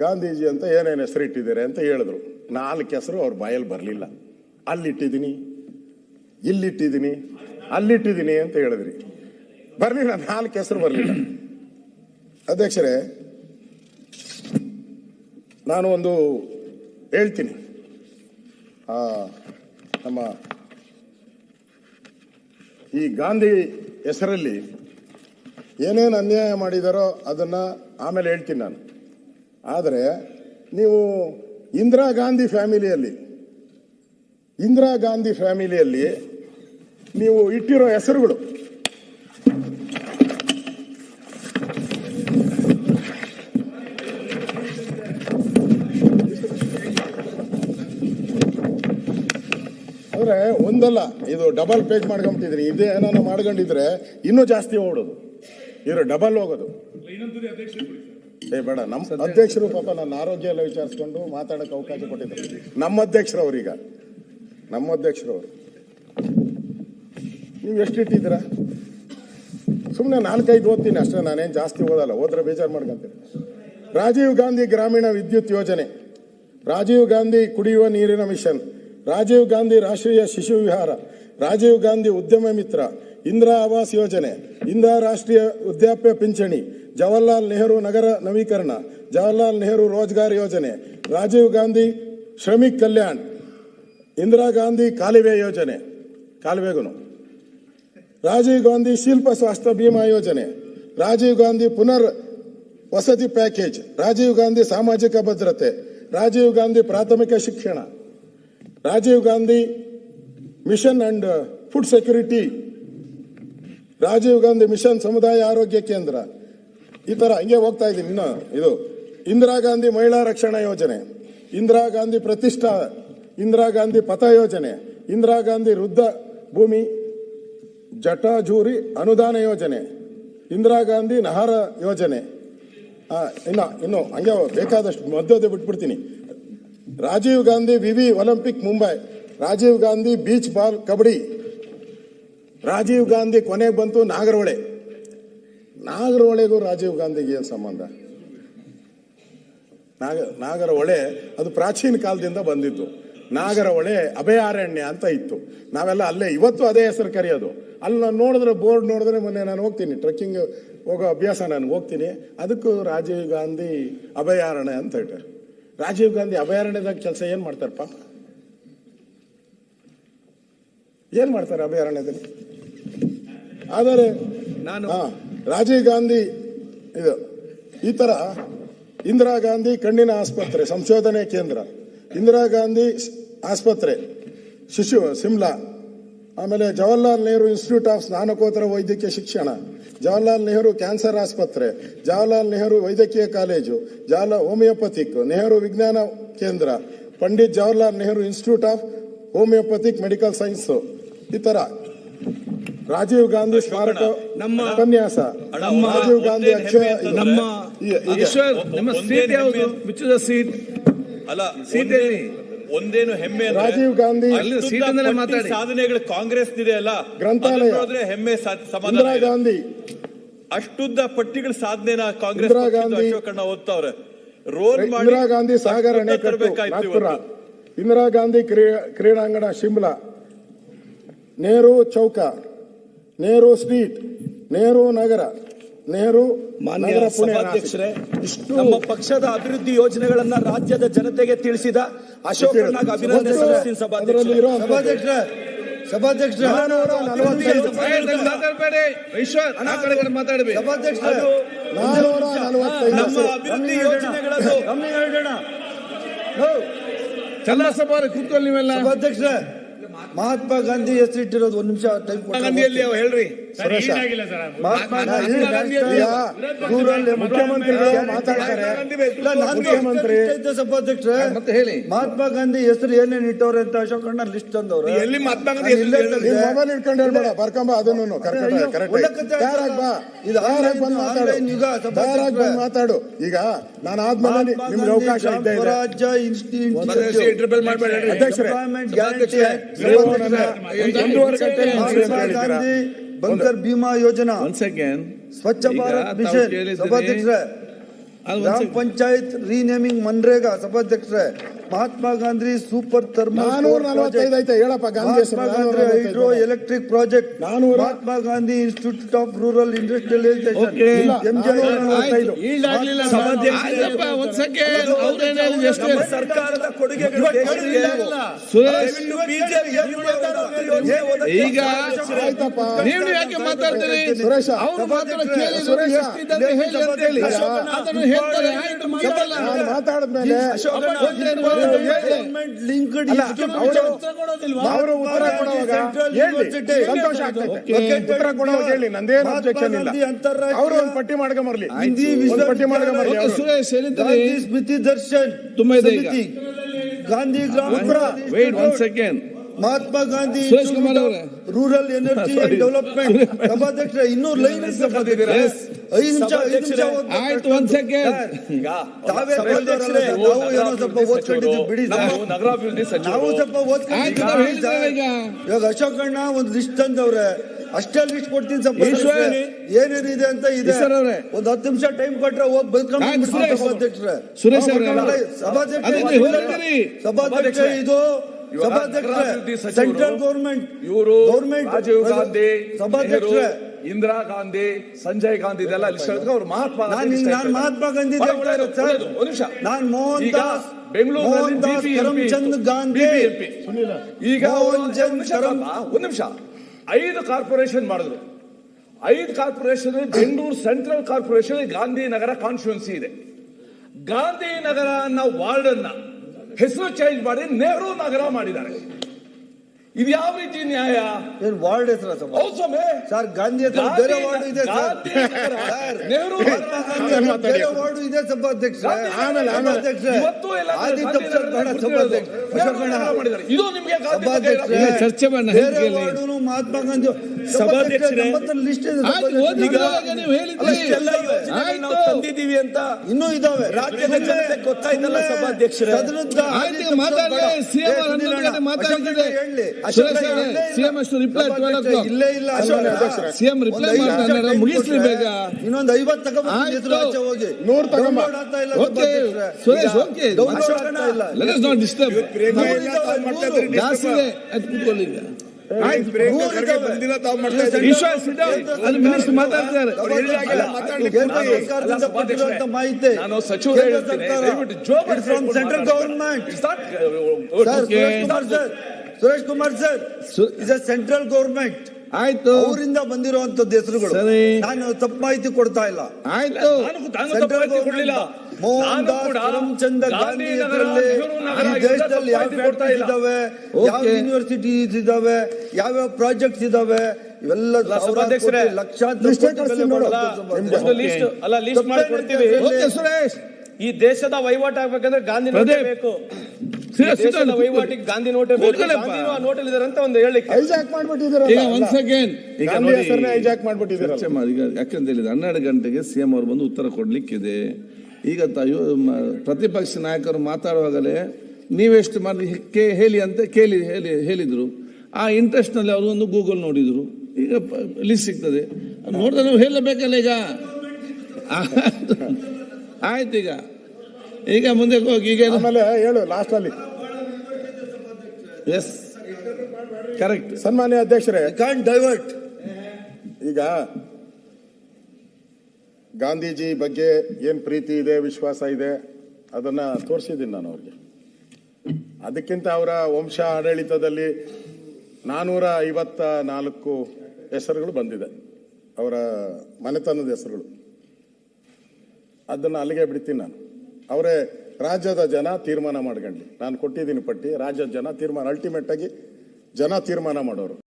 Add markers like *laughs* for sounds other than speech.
ಗಾಂಧೀಜಿ ಅಂತ ಏನೇನು ಹೆಸರು ಇಟ್ಟಿದ್ದಾರೆ ಅಂತ ಹೇಳಿದ್ರು. ನಾಲ್ಕು ಹೆಸರು ಅವ್ರ ಬಾಯಲ್ಲಿ ಬರಲಿಲ್ಲ. ಅಲ್ಲಿಟ್ಟಿದ್ದೀನಿ, ಇಲ್ಲಿಟ್ಟಿದ್ದೀನಿ, ಅಲ್ಲಿಟ್ಟಿದ್ದೀನಿ ಅಂತ ಹೇಳಿದ್ರಿ. ಬರಲಿಲ್ಲ, ನಾಲ್ಕು ಹೆಸರು ಬರಲಿಲ್ಲ. ಅಧ್ಯಕ್ಷರೇ, ನಾನು ಒಂದು ಹೇಳ್ತೀನಿ. ನಮ್ಮ ಈ ಗಾಂಧಿ ಹೆಸರಲ್ಲಿ ಏನೇನು ಅನ್ಯಾಯ ಮಾಡಿದಾರೋ ಅದನ್ನು ಆಮೇಲೆ ಹೇಳ್ತೀನಿ ನಾನು. ಆದರೆ ನೀವು ಇಂದಿರಾ ಗಾಂಧಿ ಫ್ಯಾಮಿಲಿಯಲ್ಲಿ, ಇಂದಿರಾ ಗಾಂಧಿ ಫ್ಯಾಮಿಲಿಯಲ್ಲಿ ನೀವು ಇಟ್ಟಿರೋ ಹೆಸರುಗಳು. ಅಂದ್ರೆ ಒಂದಲ್ಲ, ಇದು ಡಬಲ್ ಪೇಜ್ ಮಾಡ್ಕೊಂಬಿಟ್ಟಿದ್ರಿ ಇದೇ ಏನಾನ ಮಾಡ್ಕೊಂಡಿದ್ರೆ ಇನ್ನೂ ಜಾಸ್ತಿ ಓಡೋದು. ಇರೋ ಡಬಲ್ ಹೋಗೋದು. ಏ ಬೇಡ ನಮ್ಮ ಅಧ್ಯಕ್ಷರು ಪಾಪ ನನ್ನ ಆರೋಗ್ಯ ಎಲ್ಲ ವಿಚಾರಿಸ್ಕೊಂಡು ಮಾತಾಡಕ್ಕೆ ಅವಕಾಶ ಕೊಟ್ಟಿದ್ರು ನಮ್ಮ ಅಧ್ಯಕ್ಷರು ಅವ್ರೀಗ ನಮ್ಮ ಅಧ್ಯಕ್ಷರು ಅವರು ನೀವು ಎಷ್ಟು ಇಟ್ಟಿದ್ದೀರಾ? ಸುಮ್ಮನೆ ನಾಲ್ಕೈದು ಓದ್ತೀನಿ ಅಷ್ಟೇ ನಾನೇನು ಜಾಸ್ತಿ ಓದಲ್ಲ ಹೋದ್ರೆ ಬೇಜಾರು ಮಾಡ್ಕೊಂತೀನಿ. ರಾಜೀವ್ ಗಾಂಧಿ ಗ್ರಾಮೀಣ ವಿದ್ಯುತ್ ಯೋಜನೆ ರಾಜೀವ್ ಗಾಂಧಿ ಕುಡಿಯುವ ನೀರಿನ ಮಿಷನ್ ರಾಜೀವ್ ಗಾಂಧಿ ರಾಷ್ಟ್ರೀಯ ಶಿಶು ವಿಹಾರ ರಾಜೀವ್ ಗಾಂಧಿ ಉದ್ಯಮ ಮಿತ್ರ ಇಂದಿರಾ ಆವಾಸ್ ಯೋಜನೆ, ಇಂದಿರಾ ರಾಷ್ಟ್ರೀಯ ವೃದ್ಧಾಪ್ಯ ಪಿಂಚಣಿ, ಜವಾಹರ್ಲಾಲ್ ನೆಹರು ನಗರ ನವೀಕರಣ, ಜವಾಹರ್ಲಾಲ್ ನೆಹರು ರೋಜ್ಗಾರ್ ಯೋಜನೆ, ರಾಜೀವ್ ಗಾಂಧಿ ಶ್ರಮಿಕ್ ಕಲ್ಯಾಣ್, ಇಂದಿರಾ ಗಾಂಧಿ ಕಾಲುವೆ ಯೋಜನೆ ಕಾಲುವೆಗೂ ರಾಜೀವ್ ಗಾಂಧಿ ಶಿಲ್ಪ ಸ್ವಾಸ್ಥ್ಯ ಭೀಮಾ ಯೋಜನೆ, ರಾಜೀವ್ ಗಾಂಧಿ ಪುನರ್ ವಸತಿ ಪ್ಯಾಕೇಜ್, ರಾಜೀವ್ ಗಾಂಧಿ ಸಾಮಾಜಿಕ ಭದ್ರತೆ, ರಾಜೀವ್ ಗಾಂಧಿ ಪ್ರಾಥಮಿಕ ಶಿಕ್ಷಣ, Rajiv Gandhi mission and food security Rajiv Gandhi mission ಸಮುದಾಯ ಆರೋಗ್ಯ ಕೇಂದ್ರ. ಈ ತರ ಹಂಗೆ ಹೋಗ್ತಾ ಇದ್ದೀನಿ ಇನ್ನು ಇದು. ಇಂದಿರಾ ಗಾಂಧಿ ಮಹಿಳಾ ರಕ್ಷಣಾ ಯೋಜನೆ. ಇಂದಿರಾ ಗಾಂಧಿ ಪ್ರತಿಷ್ಠಾ, ಇಂದಿರಾ ಗಾಂಧಿ ಪಥ ಯೋಜನೆ. ಇಂದಿರಾ ಗಾಂಧಿ ವೃದ್ಧ ಭೂಮಿ ಜಟಾಜೂರಿ ಅನುದಾನ ಯೋಜನೆ. ಇಂದಿರಾ ಗಾಂಧಿ ನಹಾರ ಯೋಜನೆ. ಇನ್ನು ಇನ್ನು ಹಂಗೆ ಬೇಕಾದಷ್ಟು ಮಧ್ಯದ ಬಿಟ್ಬಿಡ್ತೀನಿ. ರಾಜೀವ್ ಗಾಂಧಿ ವಿವಿ Olympic Mumbai. Rajiv Gandhi beach ball kabaddi. Rajiv Gandhi ಕೊನೆಗೆ ಬಂತು ನಾಗರಹೊಳೆ. ನಾಗರಹೊಳೆಗೂ ರಾಜೀವ್ ಗಾಂಧಿಗೆ ಏನು ಸಂಬಂಧ? ನಾಗ, ನಾಗರಹೊಳೆ ಅದು ಪ್ರಾಚೀನ ಕಾಲದಿಂದ ಬಂದಿದ್ದು. ನಾಗರಹೊಳೆ ಅಭಯಾರಣ್ಯ ಅಂತ ಇತ್ತು. ನಾವೆಲ್ಲ ಅಲ್ಲೇ, ಇವತ್ತು ಅದೇ ಹೆಸರು ಕರೆಯೋದು. ಅಲ್ಲಿ ನಾನು ನೋಡಿದ್ರೆ ಬೋರ್ಡ್ ನೋಡಿದ್ರೆ ಮೊನ್ನೆ ನಾನು ಹೋಗ್ತೀನಿ, ಟ್ರೆಕ್ಕಿಂಗ್ ಹೋಗೋ ಅಭ್ಯಾಸ ನಾನು ಹೋಗ್ತೀನಿ. ಅದಕ್ಕೂ ರಾಜೀವ್ ಗಾಂಧಿ ಅಭಯಾರಣ್ಯ ಅಂತ ಹೇಳ್ತಾರೆ. ರಾಜೀವ್ ಗಾಂಧಿ ಅಭಯಾರಣ್ಯದಾಗ ಕೆಲಸ ಏನು ಮಾಡ್ತಾರಪ್ಪ? ಏನು ಮಾಡ್ತಾರೆ ಅಭಯಾರಣ್ಯದಲ್ಲಿ? ಆದರೆ ನಾನು ಹಾ ರಾಜೀವ್ ಗಾಂಧಿ ಇದು ಈ ತರ ಇಂದಿರಾ ಗಾಂಧಿ ಕಣ್ಣಿನ ಆಸ್ಪತ್ರೆ ಸಂಶೋಧನೆ ಕೇಂದ್ರ ಇಂದಿರಾ ಗಾಂಧಿ ಆಸ್ಪತ್ರೆ ಶಿಶು ಸಿಮ್ಲಾ ಆಮೇಲೆ ಜವಾಹರ್ಲಾಲ್ ನೆಹರು ಇನ್ಸ್ಟಿಟ್ಯೂಟ್ ಆಫ್ ಸ್ನಾನಕೋತ್ತರ ವೈದ್ಯಕೀಯ ಶಿಕ್ಷಣ ಜವಾಹರ್ಲಾಲ್ ನೆಹರು ಕ್ಯಾನ್ಸರ್ ಆಸ್ಪತ್ರೆ ಜವಾಹರ್ಲಾಲ್ ನೆಹರು ವೈದ್ಯಕೀಯ ಕಾಲೇಜು ಜವಾಹರ್ಲಾಲ್ ಹೋಮಿಯೋಪತಿಕ್ ನೆಹರು ವಿಜ್ಞಾನ ಕೇಂದ್ರ Pandit Jawaharlal Nehru institute of homeopathic medical science ಈ ತರ. ರಾಜೀವ್ ಗಾಂಧಿ ಸ್ಮಾರಕ ನಮ್ಮ- ಉಪನ್ಯಾಸ. ನಮ್ಮ ರಾಜೀವ್ ಗಾಂಧಿ. ನಮ್ಮ ನಿಮ್ಮ ಸೀಟ್ ಯಾವುದು? Which is seat? ಅಲ್ಲ ಸೀಟ್ ಒಂದೇ- ಒಂದೇನು ಹೆಮ್ಮೆ ರಾಜೀವ್ ಗಾಂಧಿ ಮಾತಾಡಿ. ಸಾಧನೆಗಳು ಕಾಂಗ್ರೆಸ್ ಇದೆ ಅಲ್ಲ ಗ್ರಂಥಾಲಯ. ಹೆಮ್ಮೆ ಇಂದಿರಾ ಗಾಂಧಿ. ಅಷ್ಟುದ್ದ ಪಟ್ಟಿಗಳ ಸಾಧನೆನ ಕಾಂಗ್ರೆಸ್ ಇಂದಿರಾ ಪಕ್ಷದ ಗಾಂಧಿ- ಅಶೋಕಣ್ಣ ಓದ್ತಾವ್ರೆ. ರೋಲ್ ಮಾಡಿ ಇಂದಿರಾ ಗಾಂಧಿ ಸಾಗರ ಅಣೆಕಟ್ಟು ಇಂದಿರಾ ಗಾಂಧಿ ಕ್ರೀಡಾಂಗಣ ಶಿಮ್ಲಾ. ನೆಹರು ಚೌಕ. ನೆಹರು ಸ್ಟ್ರೀಟ್ ನೆಹರು ನಗರ ನೆಹರು ಮಾನ್ಯ ನಗರ ಪುಣೆ ಸಭಾಧ್ಯಕ್ಷರೇ ಇಷ್ಟು ನಮ್ಮ ಪಕ್ಷದ ಅಭಿವೃದ್ಧಿ ಯೋಜನೆಗಳನ್ನ ರಾಜ್ಯದ ಜನತೆಗೆ ತಿಳಿಸಿದ ಅಶೋಕ್ ಅಭಿನಂದನೆ ಸಲ್ಲಿಸ್ತೀನಿ ಸಭಾಧ್ಯಕ್ಷರೇ. ಸಭಾಧ್ಯಕ್ಷರೇ ನಮ್ಮ ಅಭಿವೃದ್ಧಿ ಕೂತ್ಕೊಳ್ಳಿ ನೀವೆಲ್ಲ. ಸಭಾಧ್ಯಕ್ಷರೇ ಮಹಾತ್ಮ ಗಾಂಧಿ ಹೆಸರಿಟ್ಟಿರೋದು ಒಂದ್ ನಿಮಿಷ ಟೈಮ್ ಗಾಂಧಿಯಲ್ಲಿ ಅವು ಹೇಳ್ರಿ. ಸುರೇಶ ಮಹಾತ್ಮ ಗಾಂಧಿ ದೂರಲ್ಲಿ ಮುಖ್ಯಮಂತ್ರಿಗಳು ಮಾತಾಡ್ತಾರೆ? ಮುಖ್ಯಮಂತ್ರಿ ಸಭಾಧ್ಯಕ್ಷರೇ ಮತ್ತೆ ಹೇಳಿ. ಮಹಾತ್ಮ ಗಾಂಧಿ ಹೆಸರು ಏನೇನ್ ಇಟ್ಟವ್ರೆ ಅಂತ ಅಶೋಕಣ್ಣ ಲಿಸ್ಟ್ ತಂದವ್ರು. ಎಲ್ಲಿ ಮಹಾತ್ಮ ಗಾಂಧಿ ಹೆಸರು ಮೊಬೈಲ್ ಇಟ್ಕೊಂಡು ಹೇಳ್ಬೇಡ ಬರ್ಕೊಂಬ ಅದನ್ನು ಇದು ಬಂದು ಮಾತಾಡು. ಬಂದು ಈಗ ನಾನು ಆದ್ಮೇಲೆ ನಿಮ್ಗೆ ಅವಕಾಶ ಇದ್ದೆ ಅಧ್ಯಕ್ಷರೇ ಗಾಂಧಿ ಬಂಕರ್ ಭೀಮಾ ಯೋಜನಾ. ಸ್ವಚ್ಛ ಭಾರತ್ ಮಿಷನ್. ಸಭಾಧ್ಯಕ್ಷರೇ ಗ್ರಾಮ ಪಂಚಾಯತ್ ರೀನೇಮಿಂಗ್ ಮನ್ರೇಗಾ ಸಭಾಧ್ಯಕ್ಷರೇ ಮಹಾತ್ಮ ಗಾಂಧಿ ಸೂಪರ್ ಹೆಸರು Mahatma Gandhi hydro electric project. Mahatma Gandhi institute of rural industrialisation ಸರ್ಕಾರದ ಓದಕ್ಕೆ ಈಗ ನೀವು ಯಾಕೆ ಮಾತಾಡ್ತೀರಿ? ಅವ್ರು ಮಾತಾಡೋ ಕೇಳಿ ಹೇಳ್ತಾರೆ ಮಾತಾಡಿದ್ಮೇಲೆ ಗವರ್ಮೆಂಟ್ ಲಿಂಕ್ಡ್ ಅವರು ಉತ್ತರ ಕೊಡುವಾಗ ಹೇಳಿ ಸಂತೋಷ ಆಗ್ತೈತೆ. ಉತ್ತರ ಕೊಡುವಾಗ ಹೇಳಿ ನಂದೇನು ಅಬ್ಜೆಕ್ಷನ್ ಇಲ್ಲ. ಅವರು ಒಂದು ಪಟ್ಟಿ ಮಾಡ್ಕೊಂಬರ್ಲಿ ಹಿಂದಿ ಒಂದು ಪಟ್ಟಿ ಮಾಡ್ಕೊಂಬರ್ಲಿ ಬರಲಿ. ಸುರೇಶ್ ಸ್ಮೃತಿ ದರ್ಶನ್ ತುಂಬಾ ಇದೆ ಗಾಂಧಿ ಗ್ರಾಮ wait one second Mahatma Gandhi Suresh Kumar ಅವರೇ. Rural *laughs* energy and development. *laughs* ಸಭಾಧ್ಯಕ್ಷರ ಇನ್ನೂ ಲೈನ್. ಐದು ನಿಮಿಷ ಐದು ನಿಮಿಷ ಆಯ್ತು ಒಂದ್ ಸೆಕೆಂಡ್ ಈಗ ತಾವೇ ಸಭಾಧ್ಯಕ್ಷರೇ, ನಾವು ಏನೋ ಸ್ವಲ್ಪ ಓದ್ಕೊಂಡಿದ್ದೀವಿ ಬಿಡಿ. ನಾವು ಸ್ವಲ್ಪ ಓದ್ಕೊಂಡಿದ್ದೀವಿ. ಇವಾಗ ಅಶೋಕಣ್ಣ ಒಂದು ಲಿಸ್ಟ್ ತಂದವ್ರೆ. ಅಷ್ಟೇ ಲಿಸ್ಟ್ ಕೊಡ್ತೀನಿ ಸ್ವಲ್ಪ. ಏನೇನಿದೆ ಅಂತ ಇದೆ. ಒಂದ್ ಅವ್ರೆ. ಒಂದು ಹತ್ತು ನಿಮಿಷ ಟೈಮ್ ಕೊಟ್ರೆ ಹೋಗಿ ಬದುಕೊಂಡು. ಸಭಾಧ್ಯಕ್ಷರೇ. ಸಭಾಧ್ಯಕ್ಷ. ಸಭಾಧ್ಯಕ್ಷ ಇದು ಸಭಾಧ್ಯಕ್ಷ ಸೆಂಟ್ರಲ್ ಗೌರ್ಮೆಂಟ್ ಇವರು ಗೌರ್ಮೆಂಟ್ ರಾಜೀವ್ ಗಾಂಧಿ ಸಭಾಧ್ಯಕ್ಷ ಇಂದಿರಾ ಗಾಂಧಿ ಸಂಜಯ್ ಗಾಂಧಿ ಇದೆಲ್ಲ ಲಿಸ್ಟ್ ಅವ್ರು ಮಹಾತ್ಮ ನಾನು ಗಾಂಧಿ ನಾನು. ಮಹಾತ್ಮ ಗಾಂಧಿ. ನಿಮಿಷ ನಾನು ಮೋಹನ್ ದಾಸ್ ಕರಮ್ಚಂದ್ ಗಾಂಧಿ. ಈಗ ಒಂದು ನಿಮಿಷ ಐದು ಕಾರ್ಪೊರೇಷನ್ ಮಾಡಿದ್ರು. ಐದು corporation Bengaluru central corporation Gandhinagar constituency ಇದೆ. ಗಾಂಧಿನಗರ ಅನ್ನೋ ವಾರ್ಡ್ ಅನ್ನ ಹೆಸರು ಚೇಂಜ್ ಮಾಡಿ ನೆಹರು ನಗರ ಮಾಡಿದ್ದಾರೆ. ಇದು ಯಾವ ರೀತಿ ನ್ಯಾಯ ಏನ್ ವಾರ್ಡ್ ಹೆಸರ ಸಭಾ ಹೌದು ಸ್ವಾಮಿ. ಸರ್ ಗಾಂಧಿ ಹತ್ರ ಬೇರೆ ವಾರ್ಡ್ ಇದೆ ಸರ್. ನೆಹರು ಗಾಂಧಿ ಬೇರೆ ವಾರ್ಡ್ ಇದೆ ಸಭಾಧ್ಯಕ್ಷ ಆಮೇಲೆ, ಆಮೇಲೆ. ಇವತ್ತು ಎಲ್ಲ ಆದಿತ್ಯ ಗಾಂಧಿನಗರ ಬೇಡ ಸಭಾಧ್ಯಕ್ಷ ಅಶೋಕಣ್ಣ ನೆಹರು ಮಾಡಿದ್ದಾರೆ. ಇದು ನಿಮಗೆ ಗಾಂಧಿ ಬಗ್ಗೆ ಸಭಾಧ್ಯಕ್ಷರೇ, ಇಲ್ಲ, ಚರ್ಚೆ ಮಾಡಿ ಬೇರೆ ಹೇಳ್ತೀಯಲ್ಲ. ವಾರ್ಡುನು ಮಹಾತ್ಮ ಗಾಂಧಿ ಸಭಾಧ್ಯಕ್ಷರೇ, ಲಿಸ್ಟ್ ಇದೆ ಆಯ್ತು ಸಭಾಧ್ಯಕ್ಷರೇ. ಓದಿದ್ರಲ್ಲ ನೀವು ಹೇಳಿದ್ರಿ ಎಲ್ಲ ಯೋಜನೆಗಳು ನಾವು ಆಯ್ತು ತಂದಿದ್ದೀವಿ ಅಂತ ಇನ್ನೂ ಇದಾವೆ ರಾಜ್ಯದ ಜನತೆ ಗೊತ್ತಾಯ್ತಲ್ಲ ಸಭಾಧ್ಯಕ್ಷರೇ. ಸದನದ ಆಯ್ತು ಸಿಎಂ ಸಿಎಂ ಅಷ್ಟು ರಿಪ್ಲೈ ಇಲ್ಲೇ ಇಲ್ಲ ಅಧ್ಯಕ್ಷರೇ. ಸಿಎಂ ರಿಪ್ಲೈ ಮಾಡ್ತಾರೆ ಮುಗಿಸ್ಲಿ ಬೇಗ ಇನ್ನೊಂದು ಐವತ್ತು ಆಯ್ತು. ಹೋಗಿ ನೂರು ತಗೊಂಬ. Okay. Suresh okay let us not disturb. ಜಾಸ್ತಿ ಇದೆ ಅದು ಕೂತ್ಕೊಳ್ಳಿ ಮಾಹಿತಿ ನಾನು. Suresh Kumar sir Suresh Kumar sir is a central government ಆಯ್ತು. ಅವರಿಂದ ಬಂದಿರುವಂತದ್ದು ಹೆಸರುಗಳು. ಸರಿ. ನಾನು ತಪ್ಪು ಮಾಹಿತಿ ಕೊಡ್ತಾ ಇಲ್ಲ. ಆಯ್ತು. ಸೆಂಟ್ರಲ್ ನಾನು ಮೋಹನ್ ದಾಸ್ ಗಾಂಧಿ ಈ ದೇಶದಲ್ಲಿ ಯಾವ ಫ್ಯಾಕ್ಟರೀಸ್ ಇದಾವೆ ಯಾವ ಯೂನಿವರ್ಸಿಟಿ ಇದಾವೆ ಯಾವ್ಯಾವ ಪ್ರಾಜೆಕ್ಟ್ಸ್ ಇದಾವೆ ಇವೆಲ್ಲ ಈ ದೇಶದ ವಹಿವಾಟು ಆಗ್ಬೇಕಂದ್ರೆ ಗಾಂಧಿ ನೋಟೇ. ಬೇಕು. ದೇಶದ ವಹಿವಾಟಿಗೆ ಗಾಂಧಿ ನೋಟೇ ಬೇಕು. ಕೂತ್ಕೊಳ್ಳಪ್ಪ. ನೋಟಲ್ಲಿ ಇದಾರೆ ಅಂತ ಒಂದು ಹೇಳಿಕ್ಕೆ ಹೈಜಾಕ್ ಮಾಡ್ಬಿಟ್ಟಿದ್ದೀರ ಈಗ ಗಾಂಧಿ ಹೆಸರನ್ನ ಹೈಜಾಕ್ ಮಾಡ್ಬಿಟ್ಟಿದ್ದೀರ ಯಾಕಂತ ಹೇಳಿದ್ರೆ ಹನ್ನೆರಡು ಗಂಟೆಗೆ ಸಿಎಂ ಅವರು ಬಂದು ಉತ್ತರ ಕೊಡ್ಲಿಕ್ಕಿದೆ. ಈಗ ಪ್ರತಿಪಕ್ಷ ನಾಯಕರು ಮಾತಾಡುವಾಗಲೇ ನೀವೆಷ್ಟು ಮಾಡಿ ಕೇ- ಹೇಳಿ ಅಂತ ಕೇಳಿ ಹೇಳಿ ಹೇಳಿದರು. ಆ ಇಂಟ್ರೆಸ್ಟ್ನಲ್ಲಿ ಅವರು ಒಂದು ಗೂಗಲ್ ನೋಡಿದರು. ಈಗ ಲಿಸ್ಟ್ ಸಿಗ್ತದೆ. ನೋಡಿದ್ರೆ ನಾವು ಹೇಳಬೇಕಲ್ಲ ಈಗ? *laughs* ಆಯ್ತು ಈಗ. ಈಗ ಮುಂದೆ ಹೋಗಿ ಈಗ ಹೇಳು ಲಾಸ್ಟ್ ಅಲ್ಲಿ ಎಸ್ ಕರೆಕ್ಟ್ ಸನ್ಮಾನ್ಯ ಅಧ್ಯಕ್ಷರೇ ಕಾಂಟ್ ಡೈವರ್ಟ್ ಈಗ ಗಾಂಧೀಜಿ ಬಗ್ಗೆ ಏನು ಪ್ರೀತಿ ಇದೆ, ವಿಶ್ವಾಸ ಇದೆ, ಅದನ್ನು ತೋರಿಸಿದ್ದೀನಿ ನಾನು ಅವ್ರಿಗೆ. ಅದಕ್ಕಿಂತ ಅವರ ವಂಶ ಆಡಳಿತದಲ್ಲಿ ನಾನೂರ ಐವತ್ತ ನಾಲ್ಕು ಹೆಸರುಗಳು ಬಂದಿದೆ. ಅವರ ಮನೆತನದ ಹೆಸರುಗಳು. ಅದನ್ನು ಅಲ್ಲಿಗೆ ಬಿಡ್ತೀನಿ ನಾನು. ಅವರೇ ರಾಜ್ಯದ ಜನ ತೀರ್ಮಾನ ಮಾಡ್ಕೊಂಡ್ಲಿ. ನಾನು ಕೊಟ್ಟಿದ್ದೀನಿ ಪಟ್ಟಿ, ರಾಜ್ಯದ ಜನ ತೀರ್ಮಾನ ಅಲ್ಟಿಮೇಟಾಗಿ ಜನ ತೀರ್ಮಾನ ಮಾಡೋರು.